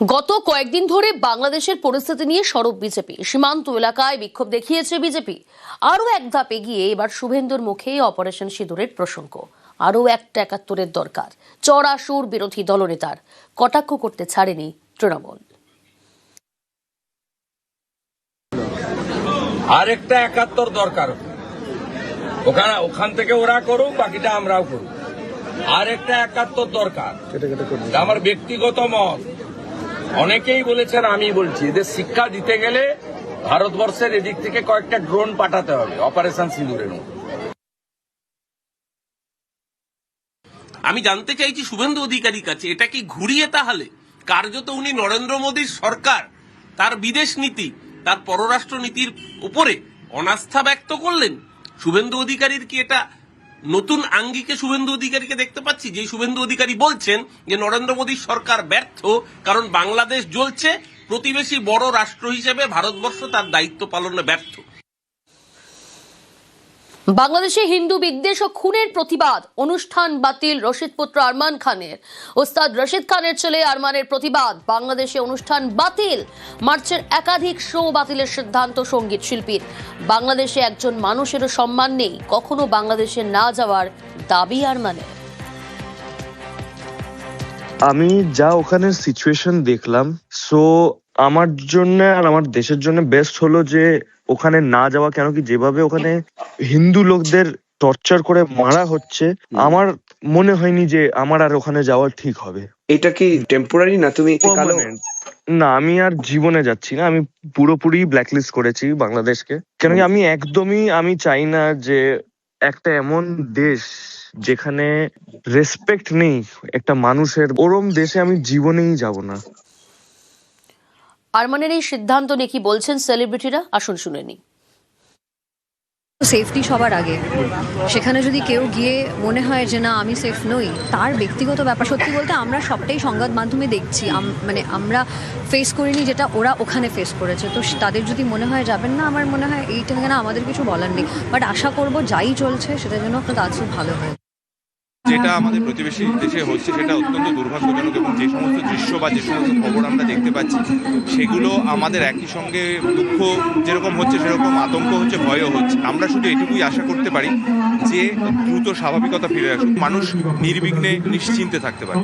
গত কয়েকদিন ধরে বাংলাদেশের পরিস্থিতি নিয়ে সরব বিজেপি। সীমান্ত এলাকায় বিক্ষোভ দেখিয়েছে বিজেপি। আরও এক ধাপ এগিয়ে এবার শুভেন্দুর মুখে অপারেশন সিঁদুরের প্রসঙ্গ। আরও একটা একাত্তরের দরকার। চড়া সুর বিরোধী দলনেতার। কটাক্ষ করতে ছাড়েনি তৃণমূল। আরেকটা একাত্তর দরকার। ওখানে ওখান থেকে ওরা করুক বাকিটা আমরাও করুক। আরেকটা একাত্তর দরকার। আমার ব্যক্তিগত মত। অনেকেই বলেছেন আমি বলছি এদের শিক্ষা দিতে গেলে ভারতবর্ষের এদিক থেকে কয়েকটা ড্রোন পাঠাতে হবে, অপারেশন সিঁদুরের আমি জানতে চাইছি শুভেন্দু অধিকারীর কাছে, এটা কি ঘুরিয়ে তাহলে? কার্যত উনি নরেন্দ্র মোদীর সরকার, তার বিদেশ নীতি, তার পররাষ্ট্র নীতির উপরে অনাস্থা ব্যক্ত করলেন? শুভেন্দু অধিকারীর কি এটা নতুন আঙ্গিকে শুভেন্দু অধিকারীকে দেখতে পাচ্ছি যে শুভেন্দু অধিকারী বলছেন যে নরেন্দ্র মোদীর সরকার ব্যর্থ কারণ বাংলাদেশ জ্বলছে, প্রতিবেশী বড় রাষ্ট্র হিসেবে ভারতবর্ষ তার দায়িত্ব পালনে ব্যর্থ। বাংলাদেশে হিন্দু বিদ্বেষ ও খুনের প্রতিবাদ। অনুষ্ঠান বাতিল রশিদ পুত্র আরমান খানের। ওস্তাদ রশিদ খানের ছেলে আরমানের প্রতিবাদ। বাংলাদেশে অনুষ্ঠান বাতিল। মার্চের একাধিক শো বাতিলের সিদ্ধান্ত সংগীত শিল্পীর। বাংলাদেশে একজন মানুষেরও সম্মান নেই। কখনো বাংলাদেশে না যাওয়ার দাবি আরমানের। আমি যা ওখানে সিচুয়েশন দেখলাম সো আমার জন্য আর আমার দেশের জন্য বেস্ট হলো যে ওখানে না যাওয়া কেন কি যেভাবে ওখানে হিন্দু লোকদের টর্চার করে মারা হচ্ছে আমার মনে হয়নি যে আমার আর ওখানে যাওয়া ঠিক হবে। এটা কি টেম্পোরারি না তুমি। না আমি আর জীবনে যাচ্ছি না আমি পুরোপুরি ব্ল্যাকলিস্ট করেছি বাংলাদেশকে। কেন কি আমি একদমই আমি চাই না যে একটা এমন দেশ যেখানে রেসপেক্ট নেই একটা মানুষের ওরম দেশে আমি জীবনেই যাব না। আরমানের এই সিদ্ধান্ত নিয়ে কি বলছেন সেলিব্রিটিরা আসুন শুনে নিই। সেফটি সবার আগে। সেখানে যদি কেউ গিয়ে মনে হয় যে না, আমি সেফ নই, তার ব্যক্তিগত ব্যাপার সত্যি বলতে আমরা সবটাই সংবাদ মাধ্যমে দেখছি। মানে আমরা ফেস করিনি যেটা ওরা ওখানে ফেস করেছে। তো তাদের যদি মনে হয় যাবেন না, আমার মনে হয় এইটা না আমাদের কিছু বলার নেই। বাট আশা করব যাই চলছে, সেটা যেন তার ভালো হয়। যেটা আমাদের প্রতিবেশী দেশে হচ্ছে সেটা অত্যন্ত দুর্ভাগ্যজনক এবং যে সমস্ত দৃশ্য বা যে সমস্ত খবর আমরা দেখতে পাচ্ছি, সেগুলো আমাদের একই সঙ্গে দুঃখ যেরকম হচ্ছে সেরকম আতঙ্ক হচ্ছে, ভয়ও হচ্ছে। আমরা শুধু এটুকুই আশা করতে পারি যে দ্রুত স্বাভাবিকতা ফিরে আসুক। মানুষ নির্বিঘ্নে নিশ্চিন্তে থাকতে পারে।